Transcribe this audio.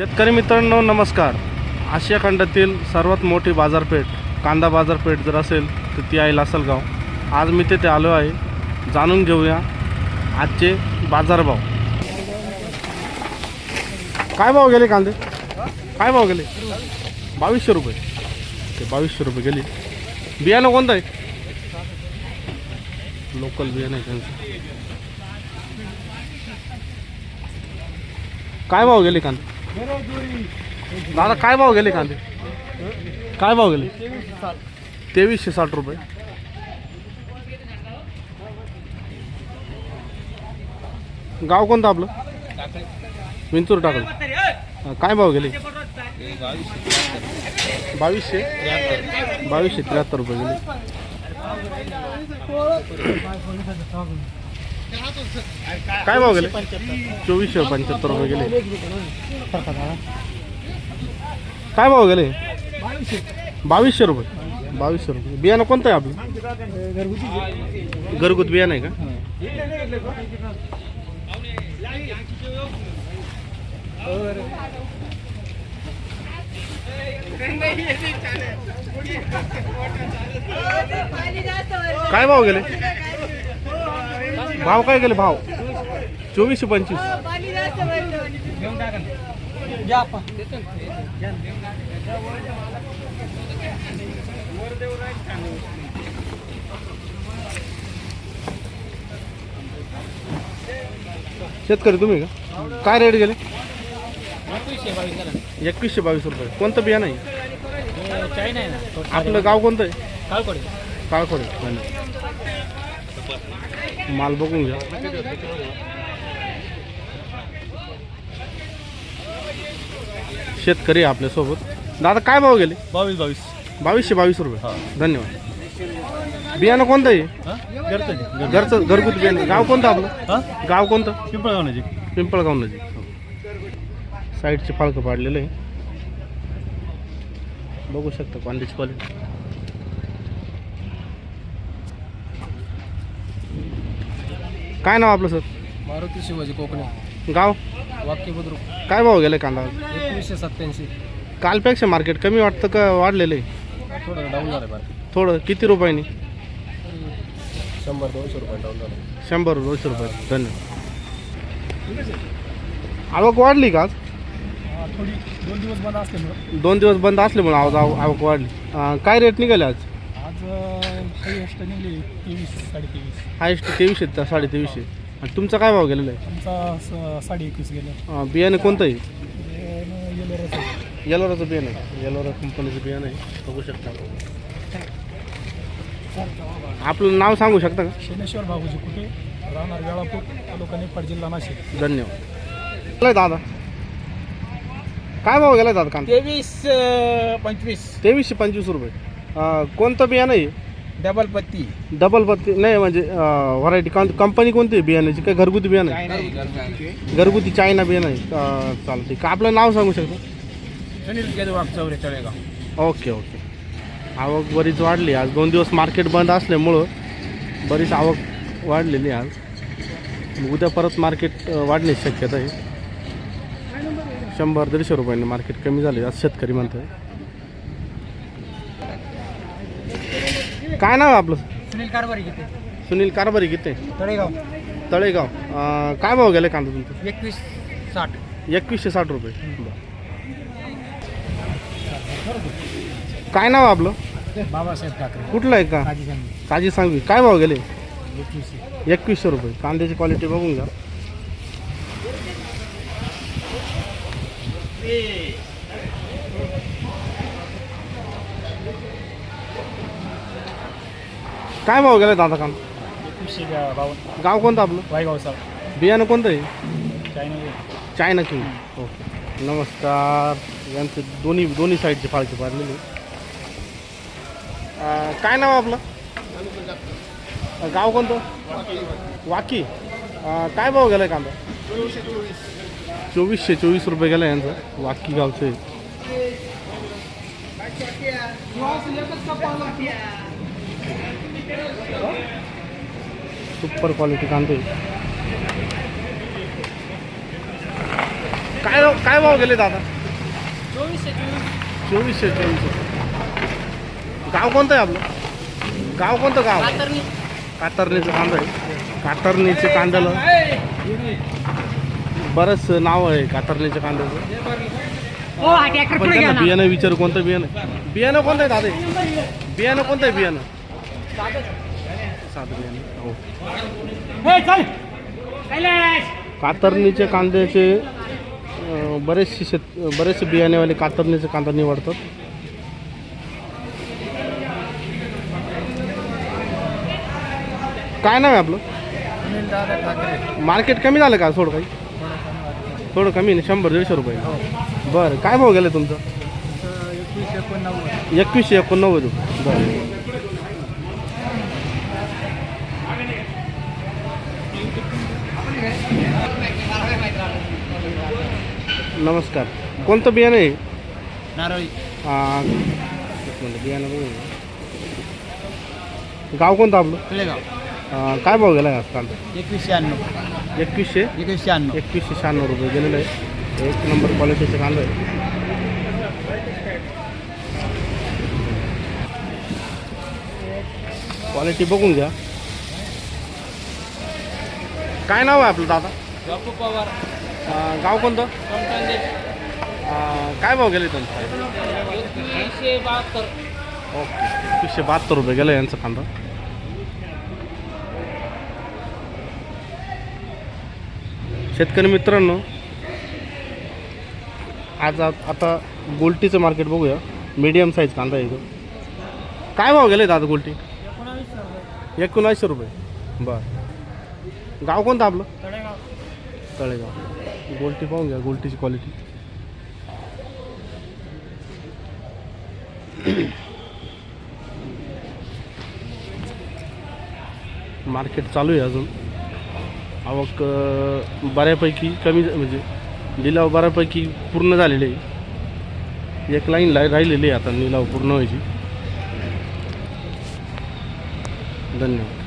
शेतकरी मित्रांनो नमस्कार. आशिया खंडातील सर्वात मोठी बाजारपेठ कांदा बाजारपेठ जर असेल तर ती आहे लासलगाव. आज मी तिथे आलो आहे. जाणून घेऊया आजचे बाजारभाव. काय भाव गेले कांदे? काय भाव गेले? बावीसशे रुपये. ते बावीसशे रुपये गेले. बियाणं कोणतं आहे? लोकल बियाणं आहे त्यांचं. काय भाव गेले कांदे? दादा काय भाव गेले कांदे? काय भाव गेले? तेवीसशे साठ रुपये. गाव कोणतं आपलं? विंचूर टाकलं. काय भाव गेले? बावीसशे? बावीसशे त्र्याहत्तर रुपये गेले. काय भाव गेले? चोवीसशे पंच्याहत्तर रुपये गेले. काय भाव गेले? बावीसशे रुपये. बावीसशे रुपये. बियाणं कोणतं आहे आपलं? घरगुत बियाणं आहे का? काय भाव गेले? भाव काय गेले भाव? चोवीसशे पंचवीस. शेतकरी तुम्ही का? काय रेट गेले? एकवीसशे बावीस रुपये. कोणतं बियाणं आहे? चायना आहे ना. आपलं गाव कोणतं आहे? काळकोडी. काळखोडे माल बघून घ्या. शेतकरी आहे आपल्यासोबत. दादा काय भाव गेले? बावीस बावीस. बावीसशे बावीस रुपये. धन्यवाद. बियाणं कोणतं आहे? घरचं घरचं घरगुती बियाणं. गाव कोणतं आपलं? हा? गाव कोणतं? पिंपळगाव नजीक पिंपळगाव नजीक साईडचे फाळकं पाडलेलं. आहे बघू शकता कांद्याची क्वालिटी काय नाव आपलं सर? मारुती शिवाजी कोकणे. गाव? वाक्य बुद्रुक. काय भाव गेले कांदा? एकवीसशे सत्याऐंशी कालपेक्षा मार्केट कमी वाटतं का वाढलेलं आहे? थोडं डाऊन झालं बरं थोडं. किती रुपयांनी? शंभर दोनशे रुपये डाऊन झालं शंभर दोनशे रुपये. धन्यवाद. आवक वाढली का आज? थोडी दोन दिवस बंद असल्यामुळं. दोन दिवस बंद असल्यामुळे आव आवक वाढली. अं, काय रेट निघाले आज? आज हायएस्ट निघली तेवीस साडे तेवीस हायस्ट तेवीसशे ते साडे तेवीसशे आणि तुमचा काय भाव गेलेला आहे? साडे एकवीस गेलं. बियाणं कोणतं आहे. येलोराचं बियाणं आहे. येलोरा कंपनीचं बियाणं आहे. बघू शकता. आपलं नाव सांगू शकता का? शेनेश्वर बाबूजी कुठे? राहणार वेळापूर तालुका निफाड जिल्हा नाशिक. धन्यवाद. गेलाय दादा. काय भाव गेलाय दादा कांदा? तेवीस पंचवीस. तेवीसशे पंचवीस रुपये. अं, कोणतं बियाणं आहे? डबल पत्ती. डबल पत्ती? नाही म्हणजे व्हरायटी कंपनी कोणती आहे बियाण्याची? काय घरगुती बियाणं आहे? घरगुती. चायना बियाणं आहे. चालते का आपलं नाव सांगू शकता? सुनील केदवाग चौरे तळेगाव. Okay okay. आवक बरीच वाढली. आज दोन दिवस मार्केट बंद असल्यामुळं बरीच आवक वाढलेली आज. उद्या परत मार्केट वाढण्याची शक्यता आहे. शंभर दीडशे रुपयांनी मार्केट कमी झाले. आज शेतकरी म्हणतोय. काय नाव आहे आपलं? सुनील कारभारी किती सुनील कारभारी किती तळेगाव. तळेगाव. अं, काय भाव गेले कांदा तुमचं? एकवीस साठ. एकवीसशे साठ रुपये. काय नाव आहे आपलं? बाबासाहेब ठाकरे. कुठलं आहे का? काजी सांगवी. काय भाव गेले? एकवीसशे. रुपये. कांद्याची क्वालिटी बघून घ्या. काय भाव गेले दादा एकवीसशे बावन्न. गाव कोणतं आपलं? वायगाव साहेब बियाणं कोणतं आहे? China China king okay. नमस्कार. यांचे दोन्ही दोन्ही साईडचे फाळके पाडलेले अं, काय नाव आपलं? अं, गाव कोणतं? वाकी. अं, काय भाव गेलाय कांदा? चोवीसशे चोवीस रुपये गेला यांचं. वाकी गावचं. आहे. सुपर क्वालिटी कांदे. काय काय भाव गेले दादा? चोवीसशे चोवीस चोवीसशे चोवीसशे. गाव कोणतं आहे आपलं? गाव कोणतं गाव? कातरणीचं कांदा आहे. कातरणीच्या कांद्याला बरंच नाव आहे कातरणीच्या कांद्याचं. हो हा बियाणं विचार कोणतं बियाणं? आहे? बियाणं कोणतं आहे दादा? बियाणं कोणतं आहे बियाणं? कातरणीचे कांद्याचे बरेचसे शेत बरेचसे बियाणेवाले कातरणीचे कांदा निवडतात. काय नाव आहे आपलं? अनिल दादा ठाकरे मार्केट कमी झालं का? थोडं काही? थोडं कमी नाही शंभर दीडशे रुपये. बरं काय भाव गेलं तुमचं? एकवीस एकोणनव्वद. एकवीसशे एकोणनव्वद. रुपये बरं. नमस्कार. कोणतं बियाणं आहे? नारळी. आ, एक मिनिट बियाणं बघू गाव कोणतं आपलं? तळेगाव. आ, काय भाव गेला आज कांदा एकवीस शहाण्णव एकवीसशे? एकवीस शहाण्णव एकवीसशे शहाण्णव रुपये गेलेलं आहे. एक नंबर क्वालिटीचं कांदा आहे. क्वालिटी बघून घ्या. काय नाव आहे आपलं दादा? बापू पवार. गाव कोणतं? काय भाव गेले तुमचं ओके. एकवीसशे बहात्तर रुपये गेलं यांचं कांदा. शेतकरी मित्रांनो आज आ- आता गोल्टीचं मार्केट बघूया. मीडियम साईज कांदा आहे इथं काय भाव गेले दादा गोल्टी? एकोणऐंशी रुपये. बरं. गाव कोणतं आपलं? तळेगाव. तळेगाव. गोल्टी पाहून घ्या गोल्टीची क्वालिटी मार्केट चालू आहे अजून. आवक बऱ्यापैकी कमी म्हणजे लिलाव बऱ्यापैकी पूर्ण झालेले आहे. एक लाईन ला राहिलेली आहे आता लिलाव पूर्ण व्हायची. धन्यवाद.